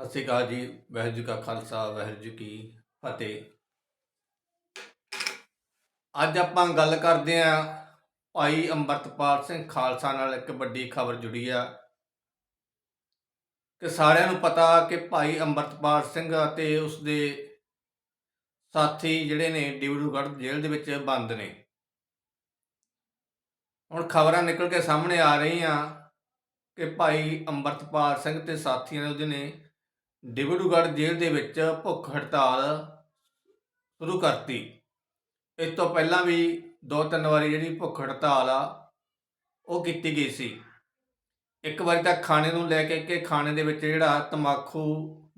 ਸਤਿ ਸ਼੍ਰੀ ਅਕਾਲ ਜੀ, ਵਾਹਿਗੁਰੂ ਜੀ ਕਾ ਖਾਲਸਾ, ਵਾਹਿਗੁਰੂ ਜੀ ਕੀ ਫਤਿਹ। ਅੱਜ ਆਪਾਂ ਗੱਲ ਕਰਦੇ ਆਂ ਭਾਈ ਅੰਮ੍ਰਿਤਪਾਲ ਸਿੰਘ ਖਾਲਸਾ ਨਾਲ ਇੱਕ ਵੱਡੀ ਖਬਰ ਜੁੜੀ ਆ। ਕਿ ਸਾਰਿਆਂ ਨੂੰ ਪਤਾ ਕਿ ਭਾਈ ਅੰਮ੍ਰਿਤਪਾਲ ਸਿੰਘ ਅਤੇ ਉਸਦੇ ਸਾਥੀ ਜਿਹੜੇ ਨੇ, ਡਿਬਰੂਗੜ੍ਹ ਜੇਲ੍ਹ ਦੇ ਵਿੱਚ ਬੰਦ ਨੇ। ਹੁਣ ਖਬਰਾਂ ਨਿਕਲ ਕੇ ਸਾਹਮਣੇ ਆ ਰਹੀਆਂ ਕਿ ਭਾਈ ਅੰਮ੍ਰਿਤਪਾਲ ਸਿੰਘ ਤੇ ਸਾਥੀਆਂ ਨੇ, ਉਹਦੇ ਨੇ ਡਿਬਰੂਗੜ੍ਹ ਜੇਲ੍ਹ ਦੇ ਵਿੱਚ ਭੁੱਖ ਹੜਤਾਲ ਸ਼ੁਰੂ ਕਰਤੀ। ਇਸ ਤੋਂ ਪਹਿਲਾਂ ਵੀ ਦੋ ਤਿੰਨ ਵਾਰੀ ਜਿਹੜੀ ਭੁੱਖ ਹੜਤਾਲ ਆ, ਉਹ ਕੀਤੀ ਗਈ ਸੀ। ਇੱਕ ਵਾਰੀ ਤਾਂ ਖਾਣੇ ਨੂੰ ਲੈ ਕੇ ਕਿ ਖਾਣੇ ਦੇ ਵਿੱਚ ਜਿਹੜਾ ਤਮਾਕੂ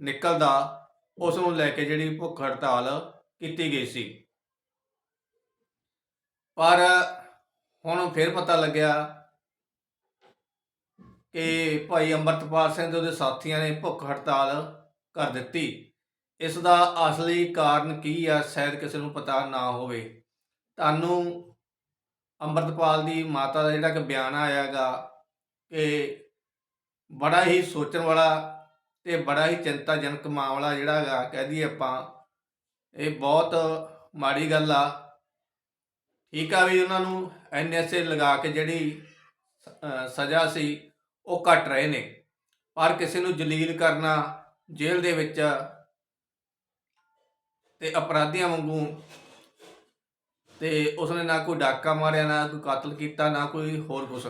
ਨਿਕਲਦਾ, ਉਸ ਨੂੰ ਲੈ ਕੇ ਜਿਹੜੀ ਭੁੱਖ ਹੜਤਾਲ ਕੀਤੀ ਗਈ ਸੀ। ਪਰ ਹੁਣ ਫਿਰ ਪਤਾ ਲੱਗਿਆ ਕਿ ਭਾਈ ਅੰਮ੍ਰਿਤਪਾਲ ਸਿੰਘ ਤੇ ਉਹਦੇ ਸਾਥੀਆਂ ਨੇ ਭੁੱਖ ਹੜਤਾਲ ਕਰ ਦਿੱਤੀ। ਇਸ ਦਾ ਅਸਲੀ ਕਾਰਨ ਕੀ ਆ, ਸ਼ਾਇਦ ਕਿਸੇ ਨੂੰ ਪਤਾ ਨਾ ਹੋਵੇ। ਤੁਹਾਨੂੰ ਅੰਮ੍ਰਿਤਪਾਲ ਦੀ ਮਾਤਾ ਦਾ ਜਿਹੜਾ ਕਿ ਬਿਆਨ ਆਇਆਗਾ ਕਿ ਬੜਾ ਹੀ ਸੋਚਣ ਵਾਲਾ ਤੇ ਬੜਾ ਹੀ ਚਿੰਤਾਜਨਕ ਮਾਮਲਾ ਜਿਹੜਾ ਹੈਗਾ ਕਹਿ ਦਈਏ ਆਪਾਂ, ਇਹ ਬਹੁਤ ਮਾੜੀ ਗੱਲ ਆ। ਠੀਕ ਆ ਵੀ ਉਹਨਾਂ ਨੂੰ ਐਨਐਸਏ ਲਗਾ ਕੇ ਜਿਹੜੀ ਸਜ਼ਾ ਸੀ ਉਹ ਘਟ ਰਹੇ ਨੇ। ਪਰ ਕਿਸੇ ਨੂੰ ਜਲੀਲ ਕਰਨਾ ਜੇਲ੍ਹ ਦੇ ਵਿੱਚ ਤੇ ਅਪਰਾਧੀਆਂ ਵਾਂਗੂ ਤੇ ਉਸਨੇ ਨਾ ਕੋਈ ਡਾਕਾ ਮਾਰਿਆ, ਨਾ ਕੋਈ ਕਤਲ ਕੀਤਾ, ਨਾ ਕੋਈ ਹੋਰ ਕੁਛ।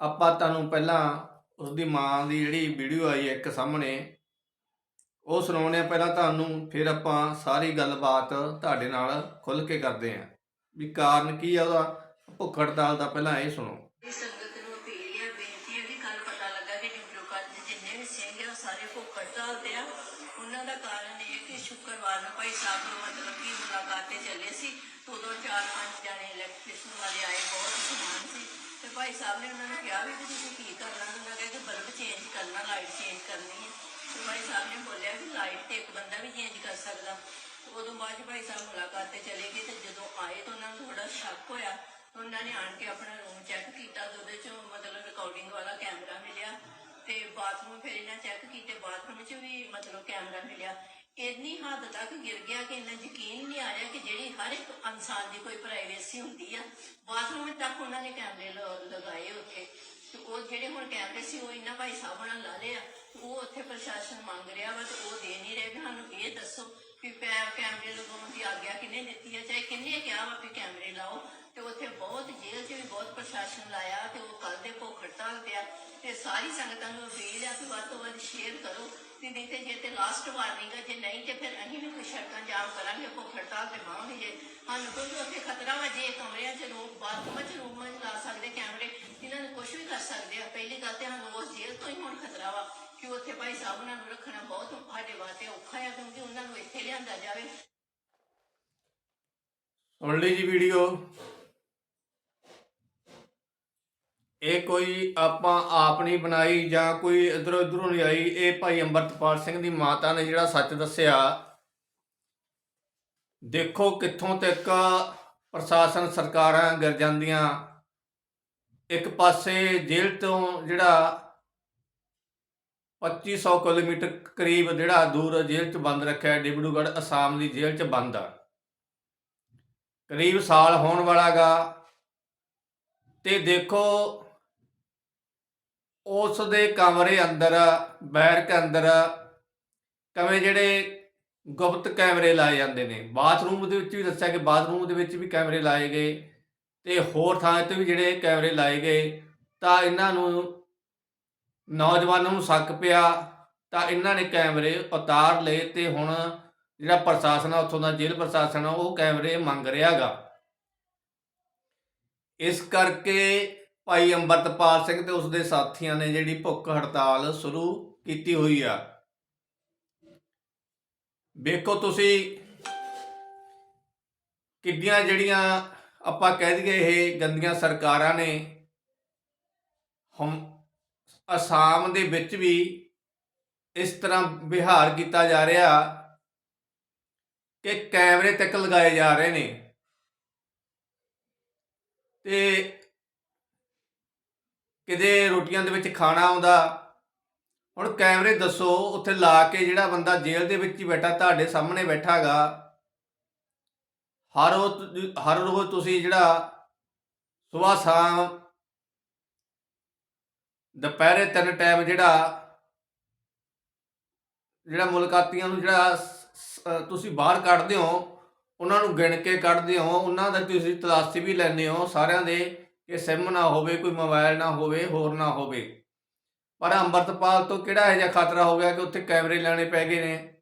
ਆਪਾਂ ਤੁਹਾਨੂੰ ਪਹਿਲਾਂ ਉਸਦੀ ਮਾਂ ਦੀ ਜਿਹੜੀ ਵੀਡੀਓ ਆਈ ਹੈ ਇੱਕ ਸਾਹਮਣੇ, ਉਹ ਸੁਣਾਉਣੇ ਆ ਪਹਿਲਾਂ ਤੁਹਾਨੂੰ ਫਿਰ ਆਪਾਂ ਸਾਰੀ ਗੱਲਬਾਤ ਤੁਹਾਡੇ ਨਾਲ ਖੁੱਲ ਕੇ ਕਰਦੇ ਆਂ ਵੀ ਕਾਰਨ ਕੀ ਆ ਉਹਦਾ? ਭੁੱਖ ਹੜਤਾਲ ਦਾ ਪਹਿਲਾਂ ਇਹ ਸੁਣੋ। ਸਿੰਘ ਆ ਉਹ ਆ। ਉਹਨਾਂ ਦਾ ਕਾਰਨ ਇਹ ਕਿ ਸ਼ੁੱਕਰਵਾਰ ਨੂੰ ਭਾਈ ਸਾਹਿਬ ਨੂੰ ਮਤਲਬ ਕਿ ਮੁਲਾਕਾਤ ਤੇ ਚੱਲੇ ਸੀ। ਉਦੋਂ ਚਾਰ ਪੰਜ ਜਣੇ ਇਲੈਕਟ੍ਰੀਸ਼ਨ ਵਾਲੇ ਆਏ, ਬਹੁਤ ਸਮਾਨ ਸੀ। ਤੇ ਭਾਈ ਸਾਹਿਬ ਨੇ ਉਹਨਾਂ ਨੂੰ ਕਿਹਾ ਵੀ ਕਿ ਤੁਸੀਂ ਕੀ ਕਰਨਾ? ਉਹਨਾਂ ਕਹਿੰਦੇ ਬਲਬ ਚੇਂਜ ਕਰਨਾ ਲਾਈਟ ਚੇਂਜ ਕਰਨੀ ਹੈ। ਤੇ ਭਾਈ ਸਾਹਿਬ ਨੇ ਬੋਲਿਆ ਕਿ ਲਾਈਟ ਤੇ ਇੱਕ ਬੰਦਾ ਵੀ ਚੇਂਜ ਕਰ ਸਕਦਾ। ਉਦੋਂ ਬਾਅਦ 'ਚ ਭਾਈ ਸਾਹਿਬ ਮੁਲਾਕਾਤ ਤੇ ਚਲੇ ਗਏ ਤੇ ਜਦੋਂ ਆਏ ਤਾਂ ਉਹਨਾਂ ਨੂੰ ਥੋੜਾ ਸ਼ੱਕ ਹੋਇਆ। ਉਹਨਾਂ ਨੇ ਆਣ ਕੇ ਆਪਣਾ ਰੂਮ ਚੈੱਕ ਬਾਥਰੂਮ ਫਿਰ ਇਹਨਾਂ ਚੈੱਕ ਕੀਤੇ, ਬਾਥਰੂਮ 'ਚ ਵੀ ਮਤਲਬ ਕੈਮਰਾ ਮਿਲਿਆ। ਇੰਨੀ ਹੱਦ ਤੱਕ ਗਿਰ ਗਿਆ ਕਿ ਇਹਨਾਂ ਯਕੀਨ ਨਹੀਂ ਆ ਕਿ ਜਿਹੜੀ ਹਰ ਇੱਕ ਇਨਸਾਨ ਦੀ ਕੋਈ ਪ੍ਰਾਈਵੇਸੀ ਹੁੰਦੀ ਆ, ਬਾਥਰੂਮ ਤੱਕ ਉਹਨਾਂ ਨੇ ਕੈਮਰੇ ਲਗਾਏ ਉੱਥੇ। ਤੇ ਉਹ ਜਿਹੜੇ ਹੁਣ ਕੈਮਰੇ ਸੀ, ਉਹ ਇਹਨਾਂ ਭਾਈ ਸਾਹਿਬ ਨਾਲ ਲਾ ਲਿਆ। ਆ ਉਹ ਉੱਥੇ ਪ੍ਰਸ਼ਾਸਨ ਮੰਗ ਰਿਹਾ ਵਾ ਤੇ ਉਹ ਦੇ ਨਹੀਂ ਰਹੇ ਸਾਨੂੰ ਇਹ ਦੱਸੋ ਕਿ ਕੈਮਰੇ ਲਗਾਉਣ ਦੀ ਆਗਿਆ ਕਿਹਨੇ ਦਿੱਤੀ ਹੈ ਚਾਹੇ ਕਿੰਨੇ ਕਿਹਾ ਵਾ ਵੀ ਕੈਮਰੇ ਲਾਓ ਤੇ ਉੱਥੇ ਬਹੁਤ ਜੇਲ੍ਹ 'ਚ ਵੀ ਬਹੁਤ ਪ੍ਰਸ਼ਾਸਨ ਲਾਇਆ ਤੇ ਉਹ ਕੱਲ ਦੇ ਭੁੱਖ ਹੜਤਾਲ ਤੇ ਆ ਤੇ ਸਾਰੀ ਸੰਗਤਾਂ ਨੂੰ ਅਪੀਲ ਆ ਕਿ ਵੱਧ ਤੋਂ ਵੱਧ ਸ਼ੇਅਰ ਕਰੋ ਤੇ ਨਹੀਂ ਤੇ ਜੇ ਤੇ ਲਾਸਟ ਵਾਰਨਿੰਗ ਹੈ ਜੇ ਨਹੀਂ ਤੇ ਫਿਰ ਅਸੀਂ ਵੀ ਕੋਈ ਸੜਕਾਂ ਜਾਮ ਕਰਾਂਗੇ, ਭੁੱਖ ਹੜਤਾਲ ਤੇ ਬਾਵਾਂਗੇ ਜੇ। ਸਾਨੂੰ ਕੋਈ ਉੱਥੇ ਖਤਰਾ ਵਾ, ਜੇ ਕਮਰਿਆਂ 'ਚ ਰੂਮ ਬਾਥਰੂਮਾਂ 'ਚ ਰੂਮਾਂ 'ਚ ਲਾ ਸਕਦੇ ਕੈਮਰੇ ਇਹਨਾਂ ਨੂੰ ਕੁਝ ਵੀ ਕਰ ਸਕਦੇ ਆ। ਪਹਿਲੀ ਗੱਲ ਤੇ ਸਾਨੂੰ ਉਸ ਜੇਲ੍ਹ ਤੋਂ ਹੀ ਹੁਣ ਖਤਰਾ ਵਾ ਕਿ ਉੱਥੇ ਭਾਈ ਸਾਹਿਬ ਉਹਨਾਂ ਨੂੰ ਰੱਖਣਾ ਬਹੁਤ ਸਾਡੇ ਵਾਸਤੇ ਔਖਾ ਹੈ ਕਿਉਂਕਿ ਉਹਨਾਂ ਨੂੰ ਇੱਥੇ ਲਿਆਂਦਾ ਜਾਵੇ। ਸੁਣ ਲਈ ਜੀ ਵੀਡੀਓ ਇਹ ਕੋਈ ਆਪਾਂ ਆਪ ਨਹੀਂ ਬਣਾਈ ਜਾਂ ਕੋਈ ਇਧਰੋਂ ਇਧਰੋਂ ਨਹੀਂ ਆਈ, ਇਹ ਭਾਈ ਅੰਮ੍ਰਿਤਪਾਲ ਸਿੰਘ ਦੀ ਮਾਤਾ ਨੇ ਜਿਹੜਾ ਸੱਚ ਦੱਸਿਆ। ਦੇਖੋ ਕਿੱਥੋਂ ਤੱਕ ਪ੍ਰਸ਼ਾਸਨ ਸਰਕਾਰਾਂ ਗਿਰ ਜਾਂਦੀਆਂ। ਇੱਕ ਪਾਸੇ ਜੇਲ੍ਹ ਤੋਂ ਜਿਹੜਾ 2500 ਕਿਲੋਮੀਟਰ ਕਰੀਬ ਜਿਹੜਾ ਦੂਰ ਜੇਲ੍ਹ 'ਚ ਬੰਦ ਰੱਖਿਆ ਡਿਬੜੂਗੜ੍ਹ ਅਸਾਮ ਦੀ ਜੇਲ੍ਹ 'ਚ ਬੰਦ ਆ। ਕਰੀਬ ਸਾਲ ਹੋਣ ਵਾਲਾਗਾ ਤੇ ਦੇਖੋ ਉਸ ਦੇ ਕਮਰੇ ਅੰਦਰ ਬੈਰਕ ਅੰਦਰ ਕਵੇਂ ਜਿਹੜੇ ਗੁਪਤ ਕੈਮਰੇ ਲਾਏ ਜਾਂਦੇ ਨੇ। ਬਾਥਰੂਮ ਦੇ ਵਿੱਚ ਵੀ ਦੱਸਿਆ ਕਿ ਬਾਥਰੂਮ ਦੇ ਵਿੱਚ ਵੀ ਕੈਮਰੇ ਲਾਏ ਗਏ ਤੇ ਹੋਰ ਥਾਂ ਤੇ ਵੀ ਜਿਹੜੇ ਕੈਮਰੇ ਲਾਏ ਗਏ, ਤਾਂ ਇਹਨਾਂ ਨੂੰ ਨੌਜਵਾਨਾਂ ਨੂੰ ਸ਼ੱਕ ਪਿਆ, ਤਾਂ ਇਹਨਾਂ ਨੇ ਕੈਮਰੇ ਉਤਾਰ ਲਏ ਤੇ ਹੁਣ ਜਿਹੜਾ ਪ੍ਰਸ਼ਾਸਨ ਆ, ਉੱਥੋਂ ਦਾ ਜੇਲ੍ਹ ਪ੍ਰਸ਼ਾਸਨ ਆ, ਉਹ ਕੈਮਰੇ ਮੰਗ ਰਿਹਾਗਾ ਇਸ ਕਰਕੇ ਭਾਈ ਅੰਮ੍ਰਿਤਪਾਲ ਸਿੰਘ ਤੇ ਉਸਦੇ ਸਾਥੀਆਂ ਨੇ ਜਿਹੜੀ ਭੁੱਖ ਹੜਤਾਲ ਸ਼ੁਰੂ ਕੀਤੀ ਹੋਈ ਆ। ਵੇਖੋ ਤੁਸੀਂ ਕਿੱਡੀਆਂ ਜਿਹੜੀਆਂ ਆਪਾਂ ਕਹਿ ਦਈਏ ਇਹ ਗੰਦੀਆਂ ਸਰਕਾਰਾਂ ਨੇ, ਹਮ ਅਸਾਮ ਦੇ ਵਿੱਚ ਵੀ ਇਸ ਤਰ੍ਹਾਂ ਵਿਹਾਰ ਕੀਤਾ ਜਾ ਰਿਹਾ ਕਿ ਕੈਮਰੇ ਤੱਕ ਲਗਾਏ ਜਾ ਰਹੇ ਨੇ। ਤੇ ਕਿਤੇ ਰੋਟੀਆਂ ਦੇ ਵਿੱਚ ਖਾਣਾ ਆਉਂਦਾ। ਹੁਣ ਕੈਮਰੇ ਦੱਸੋ, ਉੱਥੇ ਲਾ ਕੇ ਜਿਹੜਾ ਬੰਦਾ ਜੇਲ੍ਹ ਦੇ ਵਿੱਚ ਹੀ ਬੈਠਾ, ਤੁਹਾਡੇ ਸਾਹਮਣੇ ਬੈਠਾਗਾ। ਹਰ ਰੋਜ਼ ਹਰ ਰੋਜ਼ ਤੁਸੀਂ ਜਿਹੜਾ ਸਵੇਰ ਸ਼ਾਮ ਦੁਪਹਿਰੇ ਤਿੰਨ ਟਾਈਮ ਜਿਹੜਾ ਜਿਹੜਾ ਮੁਲਾਕਾਤੀਆਂ ਨੂੰ ਜਿਹੜਾ ਤੁਸੀਂ ਬਾਹਰ ਕੱਢਦੇ ਹੋ, ਉਹਨਾਂ ਨੂੰ ਗਿਣ ਕੇ ਕੱਢਦੇ ਹੋ, ਉਹਨਾਂ ਦਾ ਤੁਸੀਂ ਤਲਾਸ਼ੀ ਵੀ ਲੈਂਦੇ ਹੋ ਸਾਰਿਆਂ ਦੇ। ਕਿ ਸਿਮ ਨਾ ਹੋਵੇ, ਕੋਈ ਮੋਬਾਈਲ ਨਾ ਹੋਵੇ, ਹੋਰ ਨਾ ਹੋਵੇ। ਪਰ ਅੰਮ੍ਰਿਤਪਾਲ ਤੋਂ ਕਿਹੜਾ ਇਹੋ ਜਿਹਾ ਖਤਰਾ ਹੋ ਗਿਆ ਕਿ ਉੱਥੇ ਕੈਮਰੇ ਲੈਣੇ ਪੈ ਗਏ ਨੇ?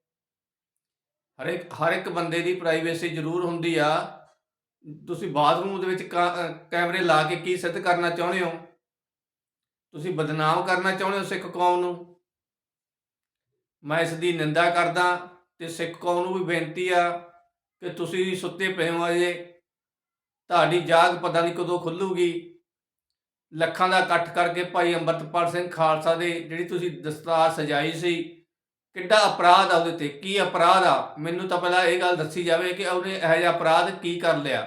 ਹਰ ਇੱਕ ਹਰ ਇੱਕ ਬੰਦੇ ਦੀ ਪ੍ਰਾਈਵੇਸੀ ਜ਼ਰੂਰ ਹੁੰਦੀ ਆ। ਤੁਸੀਂ ਬਾਥਰੂਮ ਦੇ ਵਿੱਚ ਕਾ- ਕੈਮਰੇ ਲਾ ਕੇ ਕੀ ਸਿੱਧ ਕਰਨਾ ਚਾਹੁੰਦੇ ਹੋ? ਤੁਸੀਂ ਬਦਨਾਮ ਕਰਨਾ ਚਾਹੁੰਦੇ ਹੋ ਸਿੱਖ ਕੌਮ ਨੂੰ? ਮੈਂ ਇਸ ਦੀ ਨਿੰਦਾ ਕਰਦਾ ਤੇ ਸਿੱਖ ਕੌਮ ਨੂੰ ਵੀ ਬੇਨਤੀ ਆ ਕਿ ਤੁਸੀਂ ਸੁੱਤੇ ਪਏ ਹੋ ਅਜੇ। ਤੁਹਾਡੀ ਜਾਗ ਪਤਾ ਨਹੀਂ ਕਦੋਂ ਖੁੱਲੂਗੀ। ਲੱਖਾਂ ਦਾ ਇਕੱਠ ਕਰਕੇ ਭਾਈ ਅੰਮ੍ਰਿਤਪਾਲ ਸਿੰਘ ਖਾਲਸਾ ਦੇ ਜਿਹੜੀ ਤੁਸੀਂ ਦਸਤਾਰ ਸਜਾਈ ਸੀ, ਕਿੱਡਾ ਅਪਰਾਧ ਆ ਉਹਦੇ ਤੇ, ਕੀ ਅਪਰਾਧ ਆ? ਮੈਨੂੰ ਤਾਂ ਪਹਿਲਾਂ ਇਹ ਗੱਲ ਦੱਸੀ ਜਾਵੇ ਕਿ ਉਹਨੇ ਇਹੋ ਜਿਹਾ ਅਪਰਾਧ ਕੀ ਕਰ ਲਿਆ।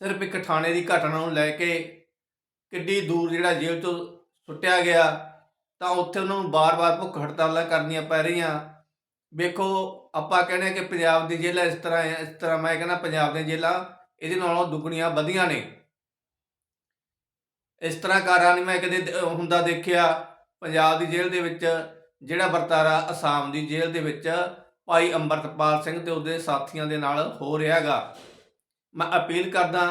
ਸਿਰਫ ਇੱਕ ਥਾਣੇ ਦੀ ਘਟਨਾ ਨੂੰ ਲੈ ਕੇ ਕਿੱਡੀ ਦੂਰ ਜਿਹੜਾ ਜੇਲ੍ਹ ਤੋਂ ਸੁੱਟਿਆ ਗਿਆ, ਤਾਂ ਉੱਥੇ ਉਹਨਾਂ ਨੂੰ ਬਾਰ-ਬਾਰ ਭੁੱਖ ਹੜਤਾਲਾਂ ਕਰਨੀਆਂ ਪੈ ਰਹੀਆਂ। ਵੇਖੋ, ਆਪਾਂ ਕਹਿੰਦੇ ਹਾਂ ਕਿ ਪੰਜਾਬ ਦੀ ਜੇਲ੍ਹਾਂ ਇਸ ਤਰ੍ਹਾਂ ਹੈ, ਇਸ ਤਰ੍ਹਾਂ ਮੈਂ ਕਹਿੰਦਾ ਪੰਜਾਬ ਦੀਆਂ ਜੇਲ੍ਹਾਂ ਇਹਦੇ ਨਾਲੋਂ ਦੁੱਗਣੀਆਂ ਵਧੀਆਂ ਨੇ। ਇਸ ਤਰ੍ਹਾਂ ਕਾਰਾਂ ਨਹੀਂ ਮੈਂ ਕਦੇ ਹੁੰਦਾ ਦੇਖਿਆ, ਪੰਜਾਬ ਦੀ ਜੇਲ੍ਹ ਦੇ ਵਿੱਚ, ਜਿਹੜਾ ਵਰਤਾਰਾ ਅਸਾਮ ਦੀ ਜੇਲ੍ਹ ਦੇ ਵਿੱਚ ਭਾਈ ਅੰਮ੍ਰਿਤਪਾਲ ਸਿੰਘ ਤੇ ਉਹਦੇ ਸਾਥੀਆਂ ਦੇ ਨਾਲ ਹੋ ਰਿਹਾਗਾ ਮੈਂ ਅਪੀਲ ਕਰਦਾ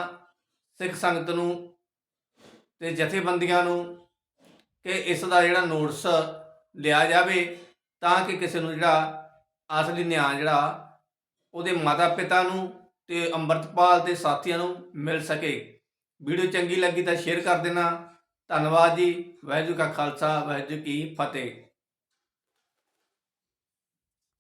ਸਿੱਖ ਸੰਗਤ ਨੂੰ ਤੇ ਜਥੇਬੰਦੀਆਂ ਨੂੰ ਕਿ ਇਸ ਦਾ ਜਿਹੜਾ ਨੋਟਿਸ ਲਿਆ ਜਾਵੇ ਤਾਂ ਕਿ ਕਿਸੇ ਨੂੰ ਜਿਹੜਾ ਅਸਲੀ ਨਿਆਂ ਜਿਹੜਾ ਉਹਦੇ ਮਾਤਾ ਪਿਤਾ ਨੂੰ ਤੇ ਅੰਮ੍ਰਿਤਪਾਲ ਦੇ ਸਾਥੀਆਂ ਨੂੰ ਮਿਲ ਸਕੇ। ਵੀਡੀਓ ਚੰਗੀ ਲੱਗੀ ਤਾਂ ਸ਼ੇਅਰ ਕਰ ਦੇਣਾ। ਧੰਨਵਾਦ ਜੀ। ਵਾਹਿਗੁਰੂ ਕਾ ਖਾਲਸਾ, ਵਾਹਿਗੁਰੂ ਕੀ ਫਤਿਹ।